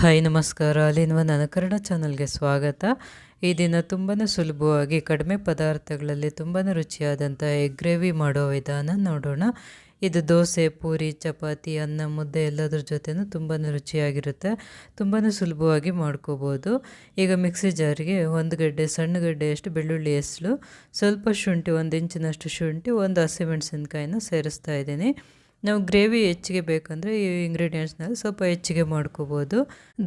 Hi ನಮಸ್ಕಾರ. ಅಲ್ಲಿನವ ಕನ್ನಡ ಚಾನಲ್ಗೆ ಸ್ವಾಗತ. ಈ ದಿನ ತುಂಬಾ ಸುಲಭವಾಗಿ ಕಡಿಮೆ ಪದಾರ್ಥಗಳಲ್ಲಿ ತುಂಬಾ ರುಚಿಯಾದಂಥ ಎಗ್ ಗ್ರೇವಿ ಮಾಡೋ ವಿಧಾನ ನೋಡೋಣ. ಇದು ದೋಸೆ, ಪೂರಿ, ಚಪಾತಿ, ಅನ್ನ, ಮುದ್ದೆ ಎಲ್ಲದ್ರ ಜೊತೆನೂ ತುಂಬಾ ರುಚಿಯಾಗಿರುತ್ತೆ. ತುಂಬಾ ಸುಲಭವಾಗಿ ಮಾಡ್ಕೋಬೋದು. ಈಗ ಮಿಕ್ಸಿ ಜಾರಿಗೆ ಒಂದು ಗಡ್ಡೆ, ಸಣ್ಣ ಗಡ್ಡೆಯಷ್ಟು ಬೆಳ್ಳುಳ್ಳಿ ಹೆಸಲು ಸ್ವಲ್ಪ ಶುಂಠಿ, ಒಂದು ಇಂಚಿನಷ್ಟು ಶುಂಠಿ, ಒಂದು ಹಸಿಮೆಣಸಿನ್ಕಾಯಿನ ಸೇರಿಸ್ತಾ ಇದ್ದೀನಿ. ನಾವು ಗ್ರೇವಿ ಹೆಚ್ಚಿಗೆ ಬೇಕಂದರೆ ಈ ಇಂಗ್ರೀಡಿಯೆಂಟ್ಸ್ನಲ್ಲಿ ಸ್ವಲ್ಪ ಹೆಚ್ಚಿಗೆ ಮಾಡ್ಕೋಬೋದು.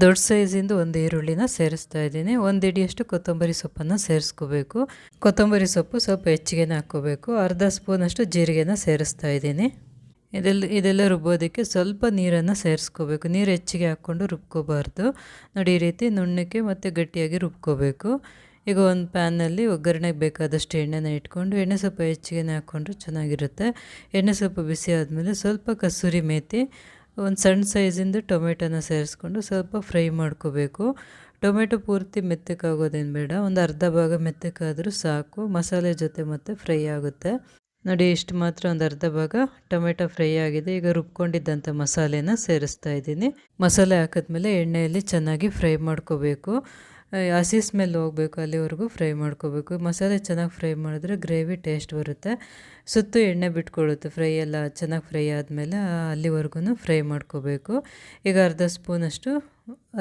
ದೊಡ್ಡ ಸೈಜಿಂದ ಒಂದು ಈರುಳ್ಳಿನ ಸೇರಿಸ್ತಾ ಇದ್ದೀನಿ. ಒಂದು ಇಡಿಯಷ್ಟು ಕೊತ್ತಂಬರಿ ಸೊಪ್ಪನ್ನು ಸೇರಿಸ್ಕೋಬೇಕು. ಕೊತ್ತಂಬರಿ ಸೊಪ್ಪು ಸ್ವಲ್ಪ ಹೆಚ್ಚಿಗೆನೇ ಹಾಕ್ಕೋಬೇಕು. ಅರ್ಧ ಸ್ಪೂನಷ್ಟು ಜೀರಿಗೆನ ಸೇರಿಸ್ತಾ ಇದ್ದೀನಿ. ಇದೆಲ್ಲ ಇದೆಲ್ಲ ರುಬ್ಬೋದಕ್ಕೆ ಸ್ವಲ್ಪ ನೀರನ್ನು ಸೇರಿಸ್ಕೋಬೇಕು. ನೀರು ಹೆಚ್ಚಿಗೆ ಹಾಕ್ಕೊಂಡು ರುಬ್ಕೋಬಾರ್ದು. ನೋಡಿ, ಈ ರೀತಿ ನುಣ್ಣಕ್ಕೆ ಮತ್ತು ಗಟ್ಟಿಯಾಗಿ ರುಬ್ಕೋಬೇಕು. ಈಗ ಒಂದು ಪ್ಯಾನಲ್ಲಿ ಒಗ್ಗರಣೆಗೆ ಬೇಕಾದಷ್ಟು ಎಣ್ಣೆನ ಇಟ್ಕೊಂಡು ಎಣ್ಣೆ ಸ್ವಲ್ಪ ಹೆಚ್ಚಿಗೆ ಹಾಕ್ಕೊಂಡ್ರೆ ಚೆನ್ನಾಗಿರುತ್ತೆ. ಎಣ್ಣೆ ಸ್ವಲ್ಪ ಬಿಸಿ ಆದಮೇಲೆ ಸ್ವಲ್ಪ ಕಸೂರಿ ಮೇತಿ, ಒಂದು ಸಣ್ಣ ಸೈಜಿಂದ ಟೊಮೆಟೊನ ಸೇರಿಸ್ಕೊಂಡು ಸ್ವಲ್ಪ ಫ್ರೈ ಮಾಡ್ಕೋಬೇಕು. ಟೊಮೆಟೊ ಪೂರ್ತಿ ಮೆತ್ತಕ್ಕಾಗೋದೇನು ಬೇಡ, ಒಂದು ಅರ್ಧ ಭಾಗ ಮೆತ್ತಕ್ಕಾದರೂ ಸಾಕು, ಮಸಾಲೆ ಜೊತೆ ಮತ್ತೆ ಫ್ರೈ ಆಗುತ್ತೆ. ನೋಡಿ, ಇಷ್ಟು ಮಾತ್ರ ಒಂದು ಅರ್ಧ ಭಾಗ ಟೊಮೆಟೊ ಫ್ರೈ ಆಗಿದೆ. ಈಗ ರುಬ್ಕೊಂಡಿದ್ದಂಥ ಮಸಾಲೆನ ಸೇರಿಸ್ತಾ ಇದ್ದೀನಿ. ಮಸಾಲೆ ಹಾಕಿದ್ಮೇಲೆ ಎಣ್ಣೆಯಲ್ಲಿ ಚೆನ್ನಾಗಿ ಫ್ರೈ ಮಾಡ್ಕೋಬೇಕು. ಹಸಿ ಸ್ಮೆಲ್ ಹೋಗಬೇಕು, ಅಲ್ಲಿವರೆಗೂ ಫ್ರೈ ಮಾಡ್ಕೋಬೇಕು. ಮಸಾಲೆ ಚೆನ್ನಾಗಿ ಫ್ರೈ ಮಾಡಿದ್ರೆ ಗ್ರೇವಿ ಟೇಸ್ಟ್ ಬರುತ್ತೆ. ಸುತ್ತು ಎಣ್ಣೆ ಬಿಟ್ಕೊಳ್ಳುತ್ತೆ ಫ್ರೈ ಎಲ್ಲ ಚೆನ್ನಾಗಿ ಫ್ರೈ ಆದಮೇಲೆ ಅಲ್ಲಿವರೆಗೂ ಫ್ರೈ ಮಾಡ್ಕೋಬೇಕು. ಈಗ ಅರ್ಧ ಸ್ಪೂನಷ್ಟು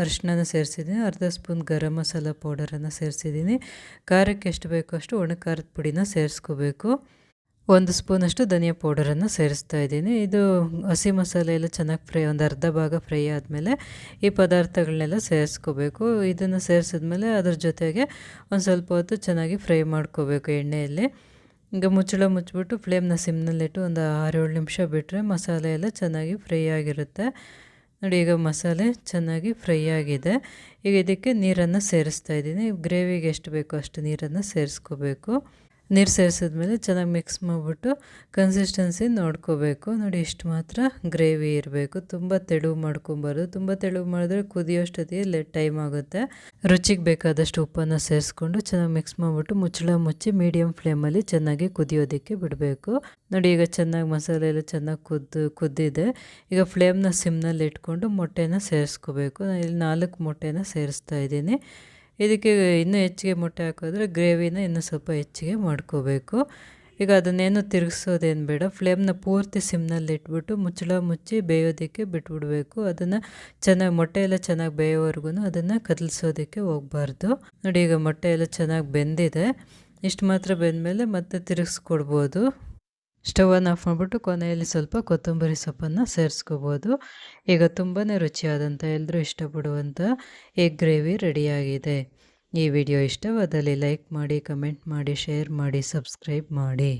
ಅರಿಶಿನ ಸೇರಿಸಿದ್ದೀನಿ, ಅರ್ಧ ಸ್ಪೂನ್ ಗರಂ ಮಸಾಲ ಪೌಡರನ್ನು ಸೇರಿಸಿದ್ದೀನಿ. ಖಾರಕ್ಕೆ ಎಷ್ಟು ಬೇಕೋ ಅಷ್ಟು ಒಣ ಖಾರದ ಪುಡಿನ ಸೇರಿಸ್ಕೋಬೇಕು. ಒಂದು ಸ್ಪೂನಷ್ಟು ಧನಿಯಾ ಪೌಡರನ್ನು ಸೇರಿಸ್ತಾ ಇದ್ದೀನಿ. ಇದು ಹಸಿ ಮಸಾಲೆ ಎಲ್ಲ ಚೆನ್ನಾಗಿ ಫ್ರೈ, ಒಂದು ಅರ್ಧ ಭಾಗ ಫ್ರೈ ಆದಮೇಲೆ ಈ ಪದಾರ್ಥಗಳನ್ನೆಲ್ಲ ಸೇರಿಸ್ಕೋಬೇಕು. ಇದನ್ನು ಸೇರಿಸಿದ್ಮೇಲೆ ಅದ್ರ ಜೊತೆಗೆ ಒಂದು ಸ್ವಲ್ಪ ಹೊತ್ತು ಚೆನ್ನಾಗಿ ಫ್ರೈ ಮಾಡ್ಕೋಬೇಕು ಎಣ್ಣೆಯಲ್ಲಿ. ಈಗ ಮುಚ್ಚಳ ಮುಚ್ಚಿಬಿಟ್ಟು ಫ್ಲೇಮ್ನ ಸಿಮ್ನಲ್ಲಿಟ್ಟು ಒಂದು ಆರೇಳು ನಿಮಿಷ ಬಿಟ್ಟರೆ ಮಸಾಲೆ ಎಲ್ಲ ಚೆನ್ನಾಗಿ ಫ್ರೈ ಆಗಿರುತ್ತೆ. ನೋಡಿ, ಈಗ ಮಸಾಲೆ ಚೆನ್ನಾಗಿ ಫ್ರೈ ಆಗಿದೆ. ಈಗ ಇದಕ್ಕೆ ನೀರನ್ನು ಸೇರಿಸ್ತಾ ಇದ್ದೀನಿ. ಗ್ರೇವಿಗೆ ಎಷ್ಟು ಬೇಕೋ ಅಷ್ಟು ನೀರನ್ನು ಸೇರಿಸ್ಕೋಬೇಕು. ನೀರು ಸೇರಿಸಿದ್ಮೇಲೆ ಚೆನ್ನಾಗಿ ಮಿಕ್ಸ್ ಮಾಡಿಬಿಟ್ಟು ಕನ್ಸಿಸ್ಟೆನ್ಸಿ ನೋಡ್ಕೋಬೇಕು. ನೋಡಿ, ಇಷ್ಟು ಮಾತ್ರ ಗ್ರೇವಿ ಇರಬೇಕು. ತುಂಬ ತೆಳು ಮಾಡ್ಕೊಬಾರ್ದು. ತುಂಬ ತೆಳು ಮಾಡಿದ್ರೆ ಕುದಿಯೋಷ್ಟೊತ್ತಿಗೆ ಲೇಟ್ ಟೈಮ್ ಆಗುತ್ತೆ. ರುಚಿಗೆ ಬೇಕಾದಷ್ಟು ಉಪ್ಪನ್ನು ಸೇರಿಸ್ಕೊಂಡು ಚೆನ್ನಾಗಿ ಮಿಕ್ಸ್ ಮಾಡಿಬಿಟ್ಟು ಮುಚ್ಚಳ ಮುಚ್ಚಿ ಮೀಡಿಯಮ್ ಫ್ಲೇಮಲ್ಲಿ ಚೆನ್ನಾಗಿ ಕುದಿಯೋದಕ್ಕೆ ಬಿಡಬೇಕು. ನೋಡಿ, ಈಗ ಚೆನ್ನಾಗಿ ಮಸಾಲೆ ಎಲ್ಲ ಚೆನ್ನಾಗಿ ಕುದ್ದು, ಕುದ್ದಿದೆ. ಈಗ ಫ್ಲೇಮ್ನ ಸಿಮ್ನಲ್ಲಿ ಇಟ್ಕೊಂಡು ಮೊಟ್ಟೆನ ಸೇರಿಸ್ಕೋಬೇಕು. ನಾನು ಇಲ್ಲಿ ನಾಲ್ಕು ಮೊಟ್ಟೆನ ಸೇರಿಸ್ತಾ ಇದ್ದೀನಿ. ಇದಕ್ಕೆ ಇನ್ನೂ ಹೆಚ್ಚಿಗೆ ಮೊಟ್ಟೆ ಹಾಕಿದ್ರೆ ಗ್ರೇವಿನ ಇನ್ನೂ ಸ್ವಲ್ಪ ಹೆಚ್ಚಿಗೆ ಮಾಡ್ಕೋಬೇಕು. ಈಗ ಅದನ್ನೇನು ತಿರುಗಿಸೋದೇನು ಬೇಡ. ಫ್ಲೇಮ್ನ ಪೂರ್ತಿ ಸಿಮ್ನಲ್ಲಿ ಇಟ್ಬಿಟ್ಟು ಮುಚ್ಚಳ ಮುಚ್ಚಿ ಬೇಯೋದಕ್ಕೆ ಬಿಟ್ಬಿಡಬೇಕು. ಅದನ್ನು ಚೆನ್ನಾಗಿ ಮೊಟ್ಟೆ ಎಲ್ಲ ಚೆನ್ನಾಗಿ ಬೇಯೋವರೆಗೂ ಅದನ್ನು ಕದಲಿಸೋದಕ್ಕೆ ಹೋಗಬಾರ್ದು. ನೋಡಿ ಈಗ ಮೊಟ್ಟೆ ಎಲ್ಲ ಚೆನ್ನಾಗಿ ಬೆಂದಿದೆ. ಇಷ್ಟು ಮಾತ್ರ ಬೆಂದಮೇಲೆ ಮತ್ತೆ ತಿರುಗಿಸ್ಕೊಡ್ಬೋದು. ಸ್ಟವನ್ನು ಆಫ್ ಮಾಡಿಬಿಟ್ಟು ಕೊನೆಯಲ್ಲಿ ಸ್ವಲ್ಪ ಕೊತ್ತಂಬರಿ ಸೊಪ್ಪನ್ನು ಸೇರಿಸ್ಕೋಬೋದು. ಈಗ ತುಂಬಾ ರುಚಿಯಾದಂಥ ಎಲ್ಲರೂ ಇಷ್ಟಪಡುವಂಥ ಎಗ್ ಗ್ರೇವಿ ರೆಡಿಯಾಗಿದೆ. ಈ ವಿಡಿಯೋ ಇಷ್ಟವಾದಲ್ಲಿ ಲೈಕ್ ಮಾಡಿ ಕಮೆಂಟ್ ಮಾಡಿ ಶೇರ್ ಮಾಡಿ ಸಬ್ಸ್ಕ್ರೈಬ್ ಮಾಡಿ.